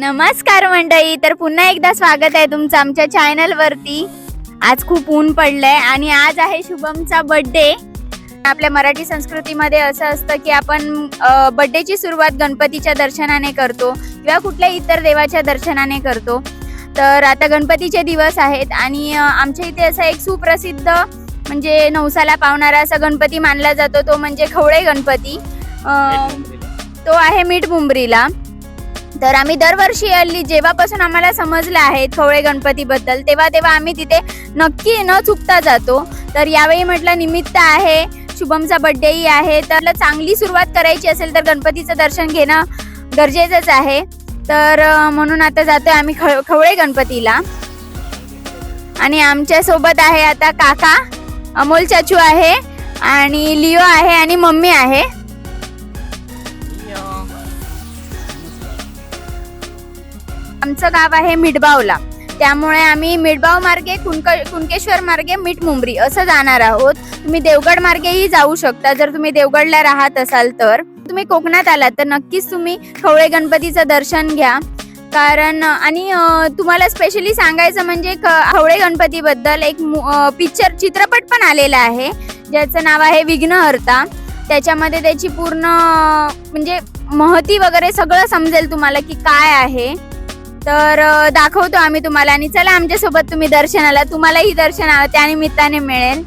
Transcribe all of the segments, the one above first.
नमस्कार मंडळी तर पुन्हा एकदा स्वागत आहे तुमचं आमच्या चॅनल वरती. आज खूप ऊन पडलंय आणि आज आहे शुभमचा बर्थडे आपल्या मराठी संस्कृतीमध्ये असं असतं की आपण बर्थडेची सुरुवात गणपतीच्या दर्शनाने करतो किंवा कुठल्याही इतर देवाच्या दर्शनाने करतो. तर आता गणपतीचे दिवस आहेत आणि आमच्या इथे असा एक सुप्रसिद्ध म्हणजे नवसाला पावणारा असा गणपती मानला जातो तो म्हणजे खवळे गणपती. तो आहे मीठ मुंबरीला तर आम्ही दरवर्षी हल्ली जेव्हापासून आम्हाला समजलं आहे खवळे गणपतीबद्दल तेव्हा तेव्हा आम्ही तिथे नक्की न चुकता जातो. तर यावेळी म्हटलं निमित्त आहे शुभमचा बर्थडेही आहे तर चांगली सुरुवात करायची असेल तर गणपतीचं दर्शन घेणं गरजेचंच आहे. तर म्हणून आता जातोय आम्ही ख खवळे गणपतीला. आणि आमच्यासोबत आहे आता काका अमोल चाचू आहे आणि लिओ आहे आणि मम्मी आहे. आमचं गाव आहे मिडबावला त्यामुळे आम्ही मिडबाव मार्गे कुणक कुणकेश्वर मार्गे मीठ मुंबरी असं जाणार आहोत. तुम्ही देवगड मार्गेही जाऊ शकता. जर तुम्ही देवगडला राहत असाल तर. तुम्ही कोकणात आलात तर नक्कीच तुम्ही खवळे गणपतीचं दर्शन घ्या. कारण आणि तुम्हाला स्पेशली सांगायचं म्हणजे क- खवळे गणपतीबद्दल एक पिक्चर चित्रपट पण आलेला आहे. ज्याचं नाव आहे विघ्नहर्ता. त्याच्यामध्ये त्याची पूर्ण म्हणजे महती वगैरे सगळं समजेल तुम्हाला की काय आहे. तर दाखवतो आम्ही तुम्हाला आणि चला आमच्यासोबत तुम्ही दर्शनाला तुम्हालाही दर्शन आ- त्या निमित्ताने मिळेल.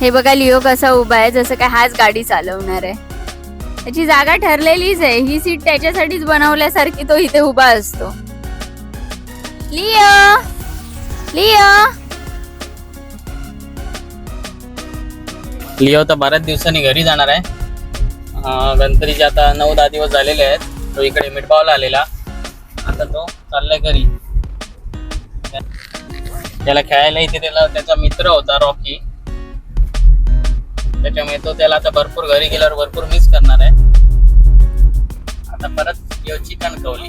हे बघा लिओ कसा उभा आहे. जसं काय हाच गाडी चालवणार आहे. त्याची जागा ठरलेलीच आहे. ही सीट त्याच्यासाठीच बनवल्यासारखी तो इथे उभा असतो. लिओ! लिओ! लिओ तर बऱ्याच दिवसांनी घरी जाणार आहे. गणपतीचे आता नऊ दहा दिवस झालेले आहेत. तो इकडे मिठपावला आलेला. आता तो चाललाय घरी. त्याला खेळायला इथे त्याला त्याचा मित्र होता रॉकी. त्याच्यामुळे तो त्याला आता भरपूर घरी गेल्यावर भरपूर मिस करणार आहे. आता परत लिओ चिकन कवली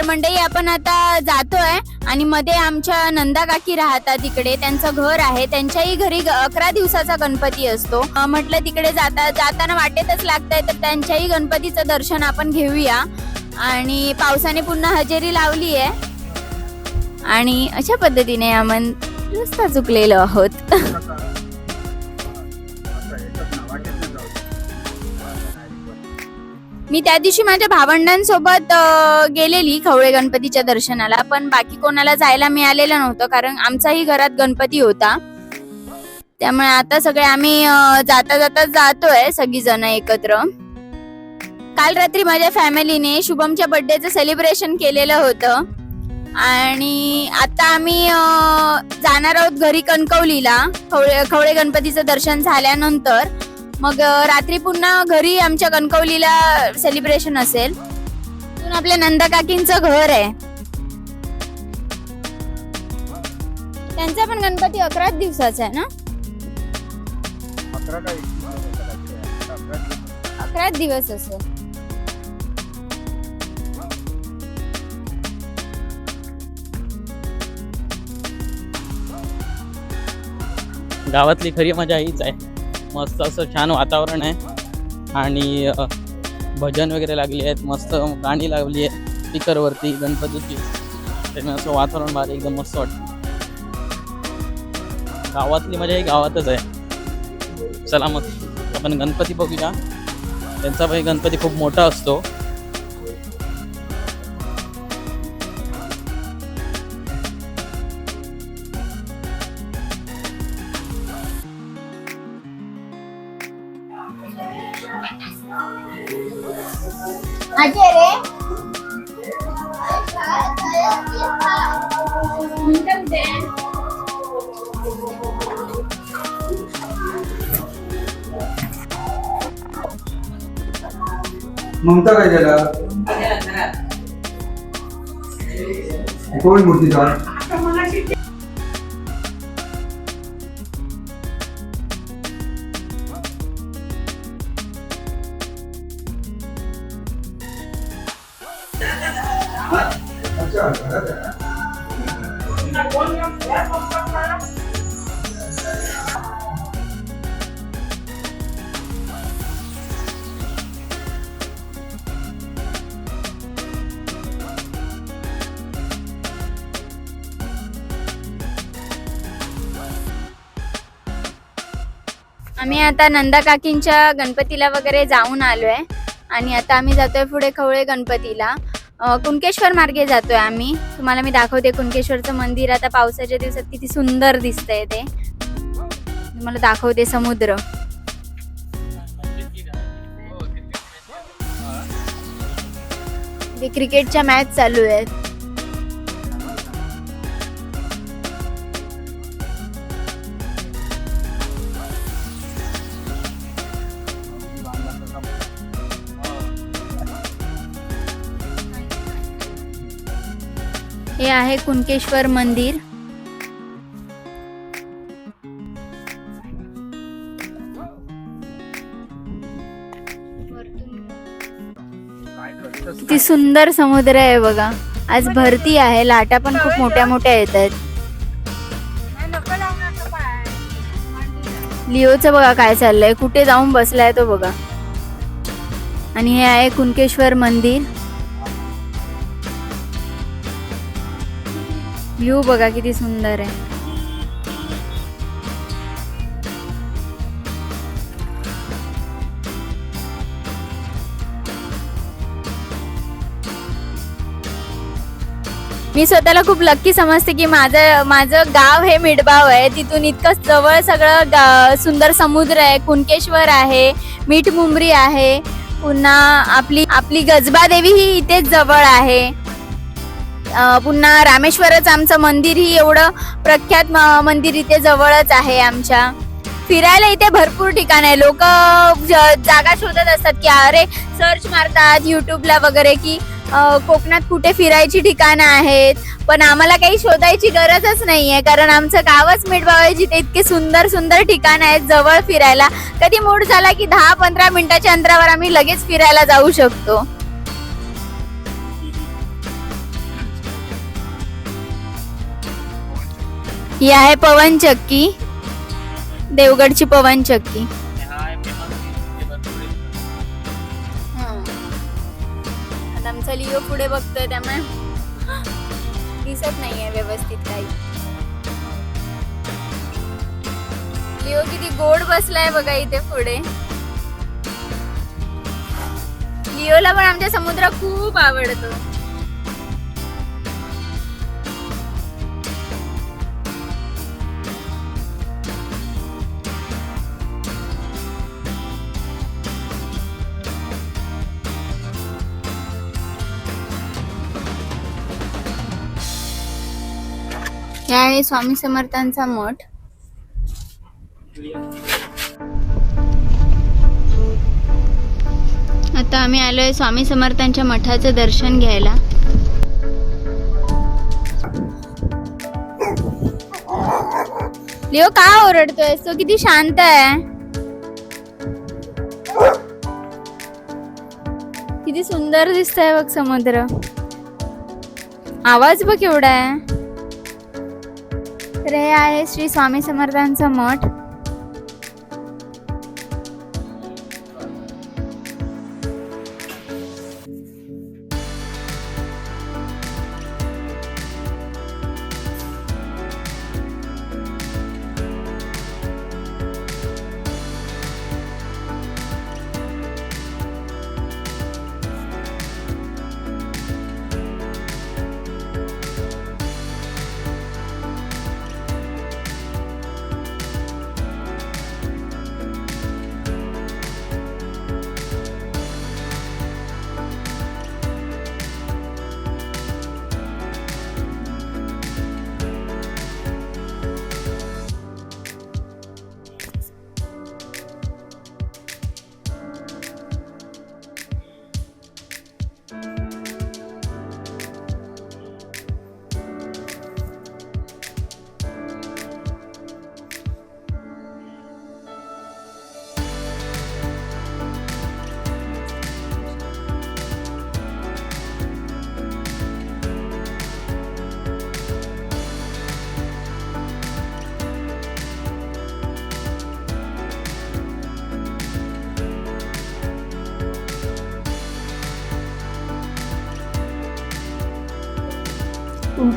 तर मंडळी आपण आता जातोय आणि मध्ये आमच्या नंदा काकी राहतात तिकडे. त्यांचं घर आहे. त्यांच्याही घरी अकरा दिवसाचा गणपती असतो. म्हटलं तिकडे जाता जाताना वाटेतच लागतंय तर त्यांच्याही गणपतीचं दर्शन आपण घेऊया. आणि पावसाने पुन्हा हजेरी लावली आहे आणि अशा पद्धतीने आपण रस्ता चुकलेलो आहोत. मी त्या दिवशी माझ्या भावंडांसोबत गेलेली खवळे गणपतीच्या दर्शनाला पण बाकी कोणाला जायला मिळालेलं नव्हतं कारण आमचाही घरात गणपती होता. त्यामुळे आता सगळे आम्ही जाता जाता जातोय सगळी जण एकत्र. काल रात्री माझ्या फॅमिलीने शुभमच्या बर्थडेचं सेलिब्रेशन केलेलं होतं. आणि आता आम्ही जाणार आहोत घरी कणकवलीला खवळे खवळे गणपतीचं दर्शन झाल्यानंतर. मग रात्री पुन्हा घरी आमच्या कणकवलीला सेलिब्रेशन असेल. आपल्या नंदा काकींचं घर आहे. त्यांचा पण गणपती अकराच दिवसाचा आहे ना? अकराच दिवस असेल गावातली खरी मजा हीच आहे. मस्त असं छान वातावरण आहे. आणि भजन वगैरे लागली आहेत मस्त गाणी लागली आहे स्पीकरवरती गणपतीची. त्यामुळे असं वातावरण भारी एकदम मस्त वाटतं. गावातली मजा ही गावातच आहे. चला मग आपण गणपती बघूया. त्यांचा भाई गणपती खूप मोठा असतो. ममता काय झाला कोण मूर्तीचा अच्छा आम्ही आता नंदा काकींच्या गणपतीला वगैरे जाऊन आलोय. आणि आता आम्ही जातोय पुढे खवळे गणपतीला. अ, कुणकेश्वर मार्गे जातोय आम्ही. तुम्हाला मी दाखवते कुणकेश्वरचं मंदिर. आता पावसाच्या दिवसात किती सुंदर दिसतंय ते. तुम्हाला दाखवते समुद्र. ते क्रिकेटच्या मॅच चालू आहेत. हे आहे कुणकेश्वर मंदिर. किती सुंदर समुद्र आहे बघा. आज भरती आहे लाटा पण खूप मोठ्या मोठ्या येत आहेत लिओचं बघा काय चाललंय. कुठे जाऊन बसलाय तो बघा. आणि हे आहे कुणकेश्वर मंदिर. व्ह्यू बघा किती सुंदर आहे. मी स्वतःला खूप लक्की समजते की माझं माझं गाव हे मिडबाव आहे. तिथून इतकं जवळ सगळं गा सुंदर समुद्र आहे कुणकेश्वर आहे मीठ मुंबरी आहे. पुन्हा आपली आपली गजबा देवी ही इथेच जवळ आहे. पुन्हा रामेश्वरच आमचं मंदिर ही एवढं प्रख्यात म- मंदिर इथे जवळच आहे आमच्या. फिरायला इथे भरपूर ठिकाण आहे. लोक जागा शोधत असतात की अरे सर्च मारतात युट्यूबला वगैरे की कोकणात कुठे फिरायची ठिकाणं आहेत. पण आम्हाला काही शोधायची गरजच नाहीये. कारण आमचं गावच मिठबाव आहे जिथे इतके सुंदर सुंदर ठिकाण आहेत जवळ फिरायला. कधी मूड झाला की दहा पंधरा मिनिटाच्या अंतरावर आम्ही लगेच फिरायला जाऊ शकतो. ही आहे पवन चक्की. देवगडची पवन चक्की. आता आमचा लिओ पुढे बघतोय त्यामुळे दिसत नाहीये व्यवस्थित काही. लिओ किती गोड बसलाय बघा इथे पुढे. लिओला पण आमच्या समुद्र खूप आवडतो. आहे स्वामी समर्थांचा मठ. आता आम्ही आलोय स्वामी समर्थांच्या मठाचं दर्शन घ्यायला. लिओ का ओरडतोय? तो किती शांत आहे. किती सुंदर दिसतंय बघ समुद्र. आवाज बघ एवढा आहे. तर हे आहे श्री स्वामी समर्थांचा मठ.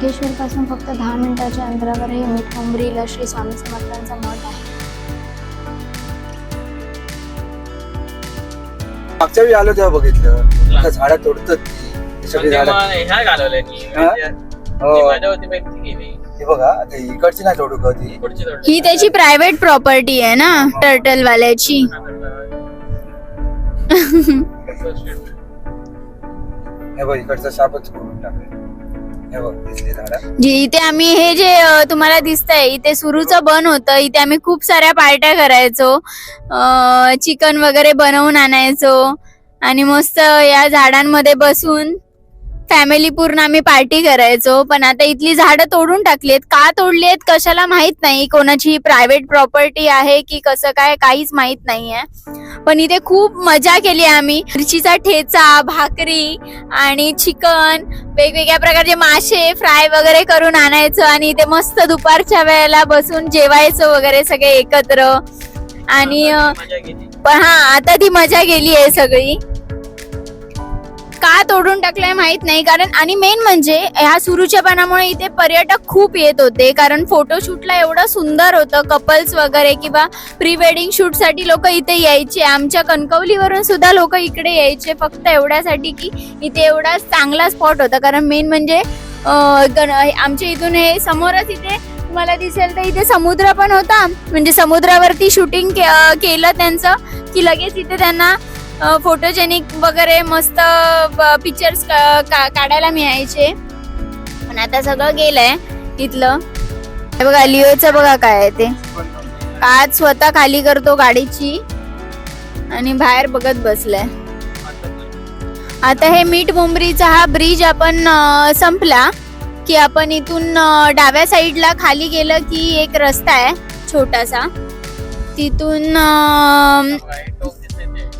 कुणकेश्वर पासून फक्त दहा मिनिटाच्या अंतरावर हे मीठ मुंबरीला श्री स्वामी समर्थांचा मठ आहे. मागच्या वेळी आलो तेव्हा बघितलं. आता झाडं तोडतात ती. ही सगळी झाडं. मी हा? हो. गेली हे बघा आता इकडची नाही तोडू पुढची ही त्याची प्रायव्हेट प्रॉपर्टी आहे ना टर्टल वाल्याची हे बघ इकडचा सापच करून टाकले. हे जी इथे आम्ही हे जे तुम्हाला दिसतंय इथे सुरूचं बन होतं. इथे आम्ही खूप साऱ्या पार्ट्या करायचो. चिकन वगैरे बनवून आणायचो. आणि मस्त या झाडांमध्ये बसून फॅमिली पूर्ण आम्ही पार्टी करायचो. पण आता इथली झाडं तोडून टाकलीत का तोडलीत कशाला माहीत नाही. कोणाची प्रायव्हेट प्रॉपर्टी आहे की कसं काय काहीच माहीत नाहीये. पण इथे खूप मजा केली आम्ही. मिरचीचा ठेचा भाकरी आणि चिकन वेगवेगळ्या प्रकारचे मासे फ्राय वगैरे करून आणायचं आणि इथे मस्त दुपारच्या वेळेला बसून जेवायचं वगैरे सगळे एकत्र. आणि पण हा आता ती मजा गेली आहे सगळी. का तोडून टाकलंय माहीत नाही. कारण आणि मेन म्हणजे ह्या सुरूच्या पानामुळे इथे पर्यटक खूप येत होते. कारण फोटोशूटला एवढं सुंदर होतं. कपल्स वगैरे किंवा प्री वेडिंग शूटसाठी लोक इथे यायचे. आमच्या कणकवलीवरून सुद्धा लोक इकडे यायचे. फक्त एवढ्यासाठी की इथे एवढा चांगला स्पॉट होता. कारण मेन म्हणजे गण- आमच्या इथून हे समोरच इथे तुम्हाला दिसेल तर इथे समुद्र पण होता. म्हणजे समुद्रावरती शूटिंग केलं त्यांचं की लगेच इथे त्यांना फोटोजेनिक वगैरे मस्त पिक्चर्स काढायला मिळायचे. पण आता सगळं गेलंय तिथलं हे बघा लिओचं बघा काय आहे ते. काच स्वतः खाली करतो गाडीची. आणि बाहेर बघत बसलाय. आता हे मीठ मुंबरीचा हा ब्रिज आपण संपला की आपण इथून डाव्या साईडला खाली गेलं की एक रस्ता आहे छोटासा. तिथून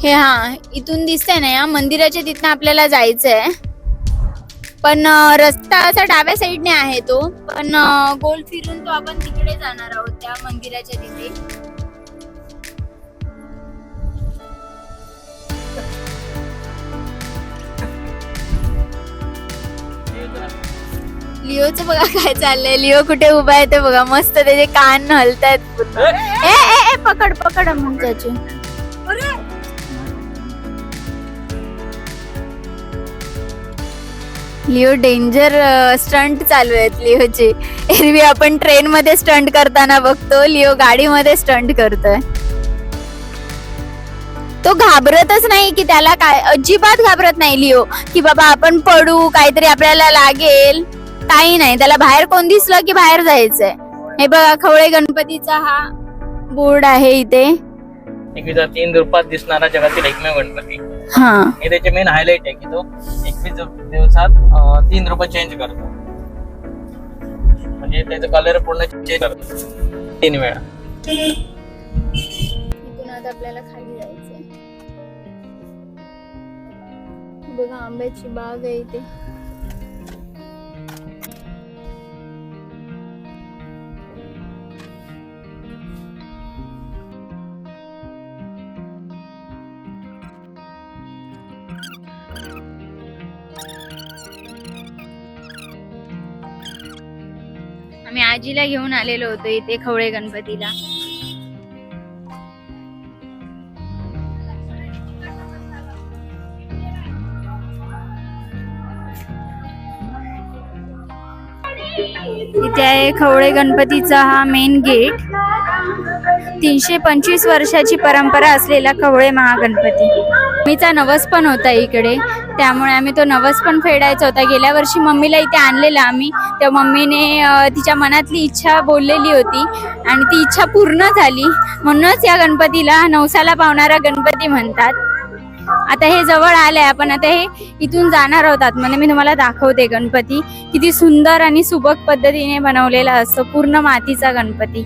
हे हा इथून दिसतंय ना या मंदिराच्या तिथनं आपल्याला जायचंय. पण रस्ता असा डाव्या साईडने आहे तो पण गोल फिरून तो आपण तिकडे जाणार आहोत त्या मंदिराच्या तिथे. लिओचं बघा काय चाललंय. लिओ कुठे उभा आहे ते बघा. मस्त त्याचे कान हलतायत पूर्ण. ए ए ए पकड पकड म्हणजे लिओ डेंजर स्टंट चालू आहेत लिओचे. एरवी आपण ट्रेन मध्ये स्टंट करताना बघतो लिओ गाडीमध्ये स्टंट करतोय. तो घाबरतच नाही की त्याला काय अजिबात घाबरत नाही लिओ की बाबा आपण पडू काहीतरी आपल्याला लागेल. काही नाही त्याला बाहेर कोण दिसलं की बाहेर जायचंय. हे बघा खवळे गणपतीचा हा बोर्ड आहे इथे. तीन रूपात दिसणारा जगातील एकमेव गणपती. हा. हे त्याचे मेन हायलाइट आहे की तो एकवीस दिवसात तीन रुपये चेंज करतो. म्हणजे त्याचा कलर पूर्ण चेंज करतो. तीन वेळा. आपल्याला खाली जायचंय. बघा आंब्याची बाग आहे इथे. आजीला घेऊन आलेलो होतो इथे खवळे गणपतीला. इथे आहे खवळे गणपतीचा हा मेन गेट तीनशे पंचवीस वर्षाची परंपरा असलेला खवळे महागणपती. मीचा नवस पण होता इकडे. त्यामुळे आम्ही तो नवस पण फेडायचा होता. गेल्या वर्षी मम्मीला इथे आणलेला आम्ही. त्या मम्मीने तिच्या मनातली इच्छा बोललेली होती. आणि ती इच्छा पूर्ण झाली. म्हणूनच या गणपतीला नवसाला पावणारा गणपती म्हणतात. आता हे जवळ आलंय आपण. आता हे इथून जाणार आहोत आतमध्ये म्हणजे मी तुम्हाला दाखवते गणपती. किती सुंदर आणि सुबक पद्धतीने बनवलेला असतो. पूर्ण मातीचा गणपती.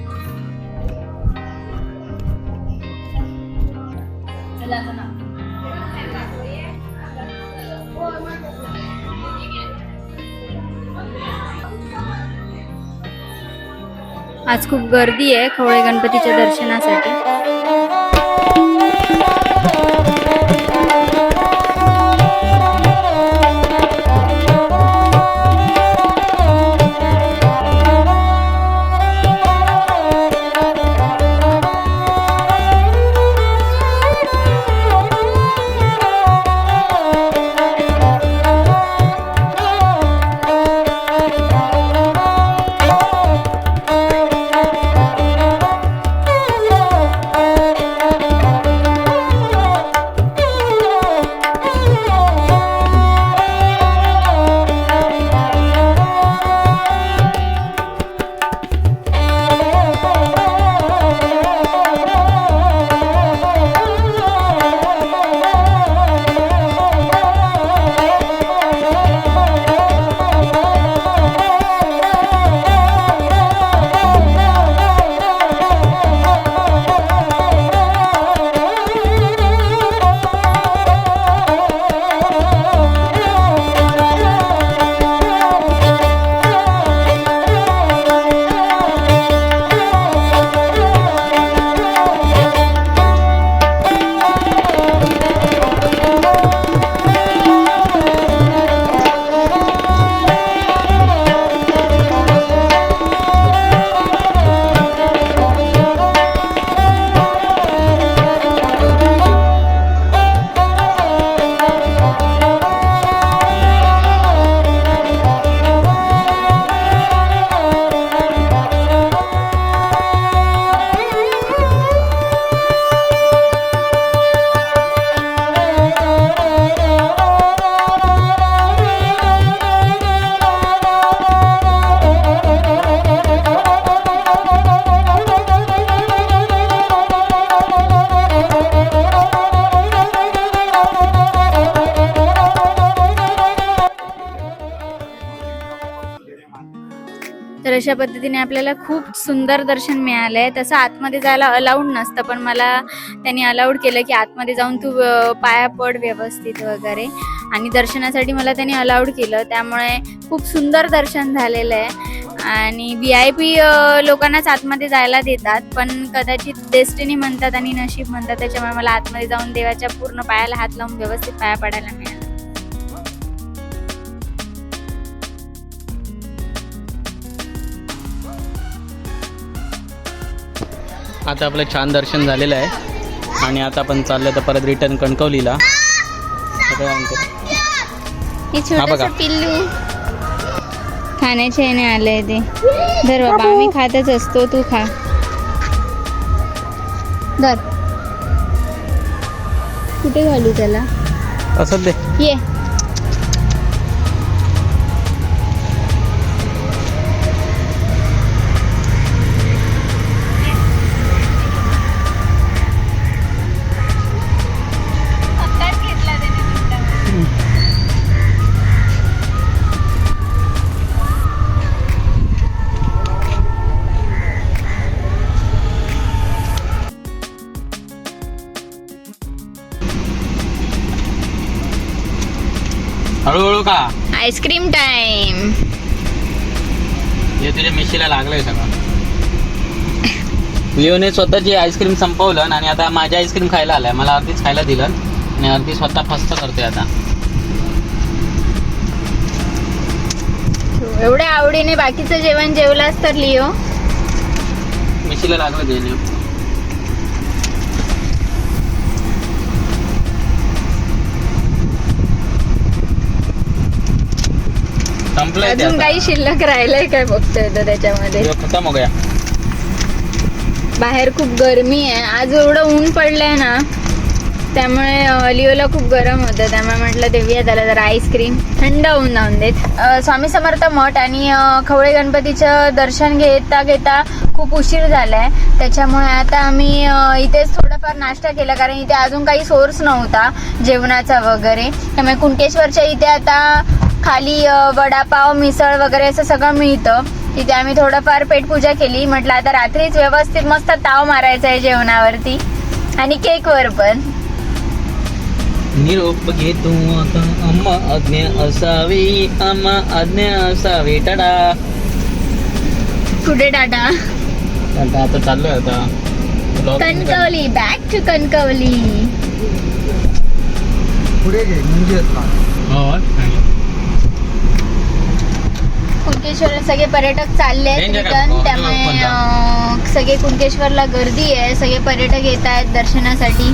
आज खूप गर्दी आहे खवळे गणपतीच्या दर्शनासाठी. पद्धतीने आपल्याला खूप सुंदर दर्शन मिळालं आहे तसं आतमध्ये जायला अलाउड नसतं पण मला त्यांनी अलाउड केलं की आतमध्ये जाऊन तू पाया पड व्यवस्थित वगैरे. आणि दर्शनासाठी मला त्यांनी अलाउड केलं. त्यामुळे खूप सुंदर दर्शन झालेलं आहे आणि व्ही आय पी लोकांनाच आतमध्ये जायला देतात पण कदाचित डेस्टिनी म्हणतात आणि नशीब म्हणतात. त्याच्यामुळे मला आतमध्ये जाऊन देवाच्या पूर्ण पायाला हात लावून व्यवस्थित पाया पडायला मिळाला. आता आपलं छान दर्शन झालेलं आहे. आणि आता आपण चाललं तर परत रिटर्न कणकवलीला? हे हा बघा. पिल्लू. खाण्याच्या याने आलंय ते. धर बाबा आम्ही खातच असतो तू खा. धर. कुठे घालू त्याला? असं दे. ये. हळूहळू का आईस्क्रीम टाइम. हे तुझ्या मिशीला लागलंय सगळं. लिओने स्वतःची आईस्क्रीम संपवलं आणि आता माझी आईस्क्रीम खायला आलाय. मला अर्धीच खायला दिलं आणि अर्धी स्वतः फस्त करते आता. एवढ्या आवडीने बाकीचं जेवण जेवलास तर लिओ? मिशीला लागलं ते लिओ संपलंय ते अजून आता. काही शिल्लक राहिलंय काय बघतोय तो त्याच्यामध्ये? खतम हो गया. बाहेर खूप गरमी आहे. आज एवढं ऊन पडलंय ना त्यामुळे अं, लिओला खूप गरम होतं. त्यामुळे म्हटलं देऊया त्याला जरा आईस्क्रीम थंड होऊन जाऊन देत. अं, स्वामी समर्थ मठ आणि अं, खवळे गणपतीचं दर्शन घेता घेता खूप उशीर झालाय. त्याच्यामुळे आता आम्ही अं, इथेच थोडंफार नाश्ता केला कारण इथे अजून काही सोर्स नव्हता जेवणाचा वगैरे. त्यामुळे कुणकेश्वरच्या इथे आता खाली वडापाव मिसळ वगैरे असं सगळं मिळतं. तिथे आम्ही थोडंफार पेटपूजा केली. म्हटलं आता रात्रीच व्यवस्थित मस्त ताव मारायचा आहे जेवणावरती. आणि केकवर पण. निरोप घेतो आता अम्मा आज्ञा असावी. अम्मा आज्ञा असावी. टाटा कुठे टाटा आता आता चाललोय आता. कणकवली. Back to Kankavli. पुढे घे म्हणजे कुणकेश्वर सगळे पर्यटक चालले आहेत रिटर्न. त्यामुळे हो, अं, सगळे कुणकेश्वरला गर्दी आहे. सगळे पर्यटक येत आहेत दर्शनासाठी.